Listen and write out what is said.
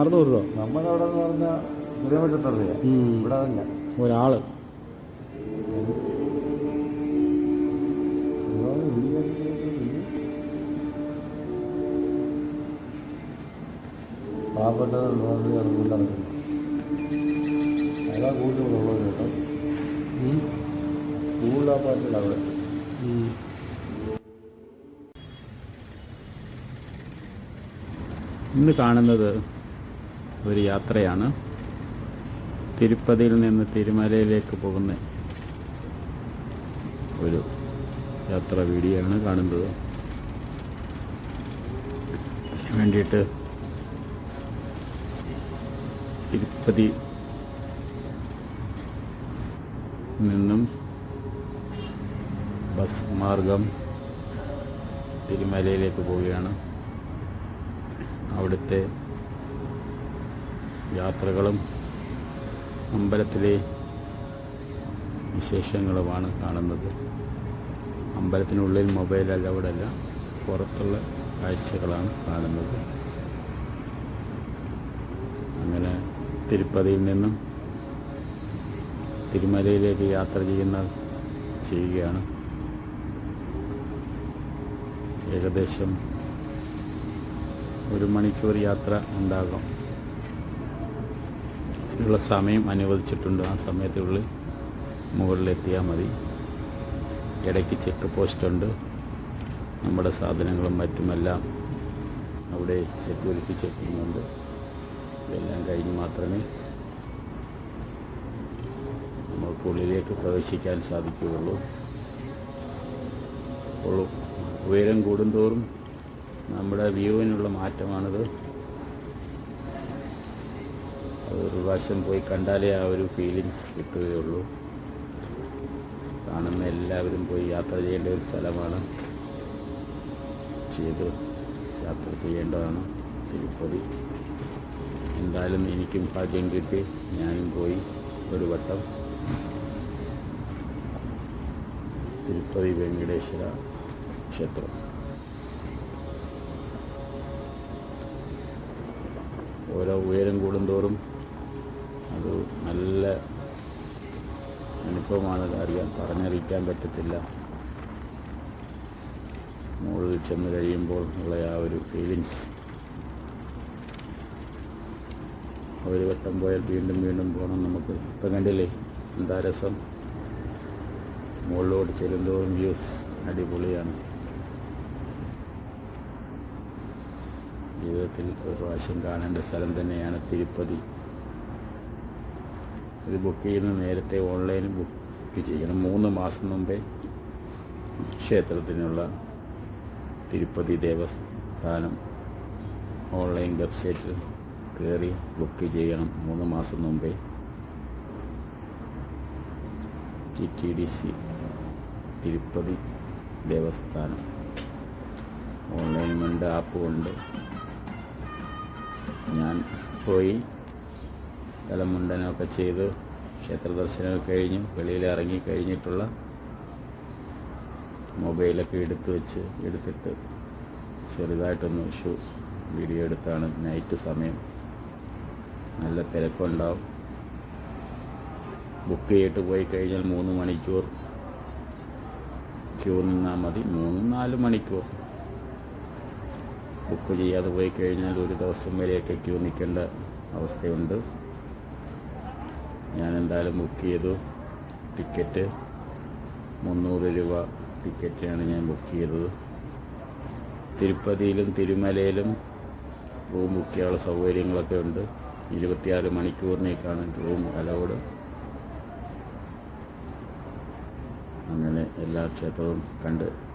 അറുന്നൂറ് രൂപ. നമ്മുടെ അവിടെ എന്ന് പറഞ്ഞാൽ കിലോമീറ്റർ എത്ര രൂപ ഇവിടെ തന്നെ ഒരാൾ. നടക്കുന്നു അതാ കൂടുതലുള്ളത് കേട്ടോ. കൂടുതലാ പാട്ടില്ല അവിടെ. ഇന്ന് കാണുന്നത് ഒരു യാത്രയാണ്. തിരുപ്പതിയിൽ നിന്ന് തിരുമലയിലേക്ക് പോകുന്ന ഒരു യാത്ര വീഡിയോ ആണ് കാണുന്നത് വേണ്ടിയിട്ട് തിരുപ്പതി നിന്നും ബസ് മാർഗം തിരുമലയിലേക്ക് പോവുകയാണ്. അവിടുത്തെ യാത്രകളും അമ്പലത്തിലെ വിശേഷങ്ങളുമാണ് കാണുന്നത്. അമ്പലത്തിനുള്ളിൽ മൊബൈൽ അലവടല്ല പുറത്തുള്ള കാഴ്ചകളാണ് കാണുന്നത്. അങ്ങനെ തിരുപ്പതിയിൽ നിന്നും തിരുമലയിലേക്ക് യാത്ര ചെയ്യുന്ന ചെയ്യുകയാണ്. ഏകദേശം ഒരു മണിക്കൂർ യാത്ര ഉണ്ടാകും. ഉള്ള സമയം അനുവദിച്ചിട്ടുണ്ട്. ആ സമയത്തിനുള്ളിൽ മുകളിലെത്തിയാൽ മതി. ഇടയ്ക്ക് ചെക്ക് പോസ്റ്റ് ഉണ്ട്. നമ്മുടെ സാധനങ്ങളും മറ്റുമെല്ലാം അവിടെ സെക്യൂരിറ്റി ഉണ്ട്. ഇതെല്ലാം കഴിഞ്ഞ് മാത്രമേ നമുക്ക് ഉള്ളിലേക്ക് പ്രവേശിക്കാൻ സാധിക്കുകയുള്ളൂ. അപ്പോൾ ഉയരം കൂടുന്തോറും നമ്മുടെ വ്യൂവിനുള്ള മാറ്റമാണിത്. അതൊരു പ്രാവശ്യം പോയി കണ്ടാലേ ആ ഒരു ഫീലിങ്സ് കിട്ടുകയുള്ളൂ. കാണുന്ന എല്ലാവരും പോയി യാത്ര ചെയ്യേണ്ട ഒരു സ്ഥലമാണ്. ചെയ്ത് യാത്ര ചെയ്യേണ്ടതാണ് തിരുപ്പതി. എന്തായാലും എനിക്കും ഭാഗ്യം കിട്ടി. ഞാനും പോയി ഒരു വട്ടം. തിരുപ്പതി വെങ്കടേശ്വര ക്ഷേത്രം. ഓരോ ഉയരം കൂടുന്തോറും അത് നല്ല അനുഭവമാണ് അറിയാൻ പറഞ്ഞറിയിക്കാൻ പറ്റത്തില്ല. മുകളിൽ ചെന്ന് കഴിയുമ്പോൾ ഉള്ള ആ ഒരു ഫീലിങ്സ് ഒരു വട്ടം പോയാൽ വീണ്ടും വീണ്ടും പോകണം നമുക്ക്. ഇപ്പം കണ്ടില്ലേ? എന്താ രസം? മുകളിലോട്ട് ചെല്ലുന്തോറും വ്യൂസ് അടിപൊളിയാണ്. ജീവിതത്തിൽ ഒരു പ്രാവശ്യം കാണേണ്ട സ്ഥലം തന്നെയാണ് തിരുപ്പതി. ഇത് ബുക്ക് ചെയ്യുന്ന നേരത്തെ ഓൺലൈനിൽ ബുക്ക് ചെയ്യണം. മൂന്ന് മാസം മുമ്പേ ക്ഷേത്രത്തിനുള്ള തിരുപ്പതി ദേവസ്ഥാനം ഓൺലൈൻ വെബ്സൈറ്റിൽ കയറി ബുക്ക് ചെയ്യണം. മൂന്ന് മാസം മുമ്പേ. T T D C Tirupati Devasthanam. Online ഓൺലൈനുമുണ്ട് ആപ്പുമുണ്ട് ഞാൻ പോയി. തലമുണ്ടനമൊക്കെ ചെയ്ത്. ക്ഷേത്ര ദർശനമൊക്കെ കഴിഞ്ഞു. വെളിയിൽ ഇറങ്ങി കഴിഞ്ഞിട്ടുള്ള മൊബൈലൊക്കെ എടുത്തു വെച്ച് എടുത്തിട്ട് ചെറുതായിട്ടൊന്ന് ഷൂ വീഡിയോ എടുത്താണ്. നൈറ്റ് സമയം. നല്ല തിരക്കുണ്ടാവും. ബുക്ക് ചെയ്തിട്ട് പോയി കഴിഞ്ഞാൽ മൂന്ന് മണിക്കൂർ. ക്യൂ നിന്നാൽ മതി. മൂന്ന് നാല് മണിക്കൂർ. ബുക്ക് ചെയ്യാതെ പോയി കഴിഞ്ഞാൽ ഒരു ദിവസം വരെയൊക്കെ ക്യൂ നിൽക്കേണ്ട അവസ്ഥയുണ്ട്. ഞാൻ എന്തായാലും ബുക്ക് ചെയ്തു. ടിക്കറ്റ് മുന്നൂറ് രൂപ ടിക്കറ്റാണ് ഞാൻ ബുക്ക് ചെയ്തത്. തിരുപ്പതിയിലും തിരുമലയിലും റൂം ബുക്ക് ചെയ്യാനുള്ള സൗകര്യങ്ങളൊക്കെ ഉണ്ട്. ഇരുപത്തിയാറ് മണിക്കൂറിനേക്കാണ് റൂം അലൗഡ് അങ്ങനെ എല്ലാ ക്ഷേത്രവും കണ്ട്